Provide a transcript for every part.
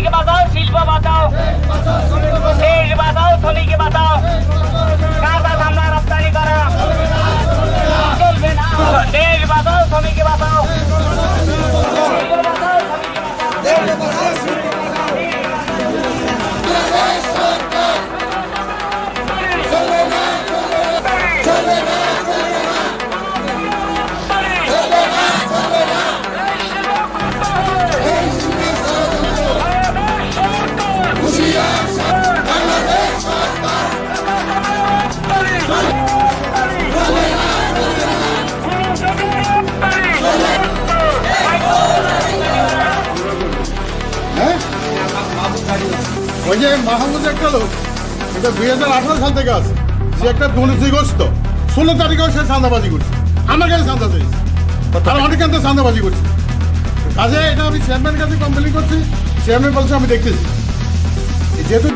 শ্রমিক বাঁচাও শিল্প বাঁচাও দেশ বাঁচাও শ্রমিক বাঁচাও যে মাহমুদ একটা লোক, এটা দুই হাজার আঠারো সাল থেকে আছে। সে একটা দুর্নীতিগ্রস্ত। ষোলো তারিখেও সে চাঁদাবাজি করছে। আমার কাছে চাঁদা চাইছে আর অনেক কাছে চাঁদাবাজি করছে। কাজে এটা আমি চেয়ারম্যানের কাছে কমপ্লেন করছি। চেয়ারম্যান বলছে, আমি দেখতেছি। যেহেতু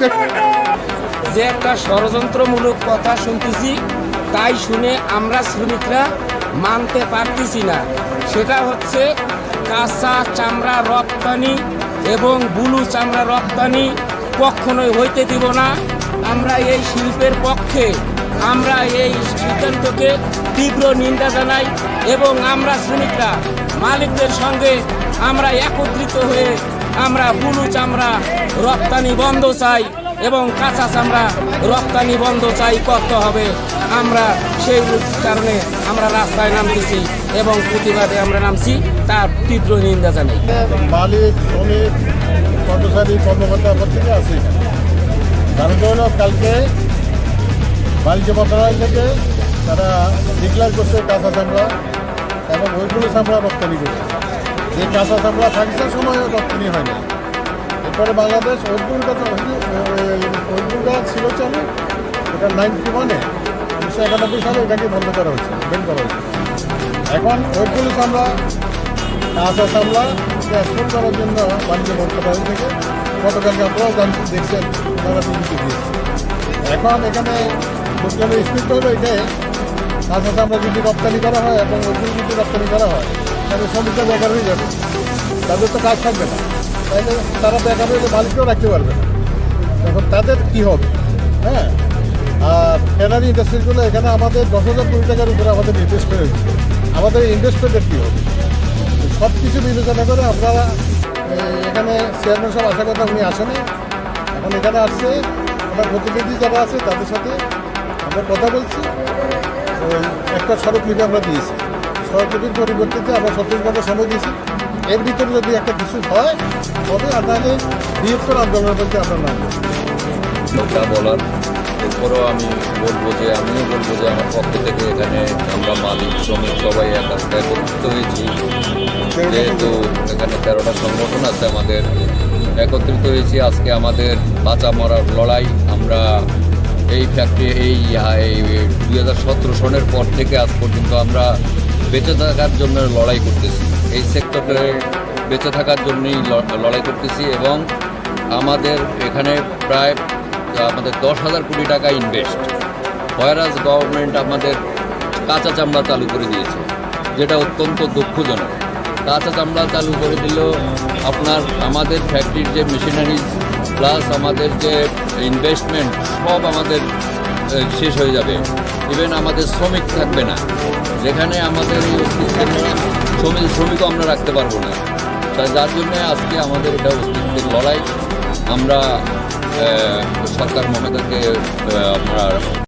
যে একটা ষড়যন্ত্রমূলক কথা শুনতেছি, তাই শুনে আমরা শ্রমিকরা মানতে পারতেছি না। সেটা হচ্ছে কাঁচা চামড়া রপ্তানি এবং বুলু চামড়া রপ্তানি কখনোই হইতে দিব না। আমরা এই শিল্পের পক্ষে, আমরা এই সিদ্ধান্তকে তীব্র নিন্দা জানাই এবং আমরা শ্রমিকরা, মালিকদের সঙ্গে আমরা একত্রিত হয়ে আমরা বুলু চামড়া, রপ্তানি বন্ধ চাই এবং কাঁচা চামড়া, রপ্তানি বন্ধ চাই, করতে হবে। আমরা সেই কারণে আমরা রাস্তায় নামতেছি এবং প্রতিবাদে আমরা নামছি। তার তীব্র নিন্দা জানাই। মালিক, শ্রমিক, কর্মচারী, কর্মকর্তা প্রত্যেকে আছে। কারণ হলো কালকে বাণিজ্য মন্ত্রণালয় থেকে তারা ডিক্লেয়ার করছে কাঁচা চামড়া এবং ওইগুলো চামড়া রপ্তানি করছে। যে কাঁচা চামড়া পাকিস্তান সময় রপ্তানি হয় না এরপরে বাংলাদেশ ওইগুলো কাছে ওইগুলো ছিল চালু এটা নাইনটি ওয়ানে উনিশশো একানব্বই সালে এটাকে বন্ধ করা হয়েছে বেন করা হয়েছে। এখন ওইগুলো চামড়া কাঁচা চামড়া এক্সপোর্ট করার জন্য বাণিজ্য মন্ত্রণালয় থেকে গতকালকে আপনারাও দেখছেন ওনারা বিবৃতি দিয়েছে। এখন এখানে মুসলিমের স্পিড হলো এটাই কাঁচা চামড়া যদি রপ্তানি করা হয় এবং ওইগুলো যদি রপ্তানি করা হয়, তাহলে শ্রমিকরা বেকার হয়ে যাবে। তাদের তো কাজ থাকবে না। তাহলে তারা বেকার হয়ে মালিককেও রাখতে পারবে না। এখন তাদের কি হবে? হ্যাঁ? আর ট্যানারি ইন্ডাস্ট্রিগুলো এখানে আমাদের দশ হাজার কোটি টাকার উপরে আমাদের ইনভেস্টমেন্ট হয়েছে আমাদের ইনভেস্টমেন্টের কী হবে? সব কিছু বিবেচনা করে আপনারা এখানে চেয়ারম্যান সব আসার কথা উনি আসেনি। এখন এখানে আসছে ওনার প্রতিনিধি যারা আছে তাদের সাথে আমরা কথা বলছি। একটা স্মারকলিপি আমরা দিয়েছি। স্মারকলিপির পরিবর্তিতে আমরা ছত্রিশ ঘণ্টা সময় দিয়েছি। এর ভিতরে যদি একটা কিছু হয়, তবে আপনাকে বৃহত্তর আন্দোলনের মধ্যে আমরা নাম ওটা বলার, এরপরেও আমি বলব যে, আমিও বলব যে, আমার পক্ষ থেকে এখানে আমরা মালিক, শ্রমিক সবাই এক একটা একত্রিত হয়েছি। যেহেতু এখানে তেরোটা সংগঠন আছে, আমাদের একত্রিত হয়েছি আজকে আমাদের বাঁচা মরার লড়াই। আমরা এই ফ্যাক্টরি এই দুই হাজার সতেরো সনের পর থেকে আজ পর্যন্ত আমরা বেঁচে থাকার জন্য লড়াই করতেছি। এই সেক্টরে বেঁচে থাকার জন্যই লড়াই করতেছি এবং আমাদের এখানে প্রায়, আমাদের দশ হাজার কোটি টাকা ইনভেস্ট ভয়রাজ গভর্নমেন্ট আমাদের কাঁচা চামড়া চালু করে দিয়েছে, যেটা অত্যন্ত দুঃখজনক। কাঁচা চামড়া চালু করে দিল। আপনার আমাদের ফ্যাক্টরির যে মেশিনারি প্লাস আমাদের যে ইনভেস্টমেন্ট সব আমাদের শেষ হয়ে যাবে। ইভেন আমাদের শ্রমিক থাকবে না। যেখানে আমাদের শ্রমিক, শ্রমিকও আমরা রাখতে পারব না। তাই যার জন্যে আজকে আমাদের এটা অস্তিত্বের লড়াই। আমরা সরকার মমতাকে আমরা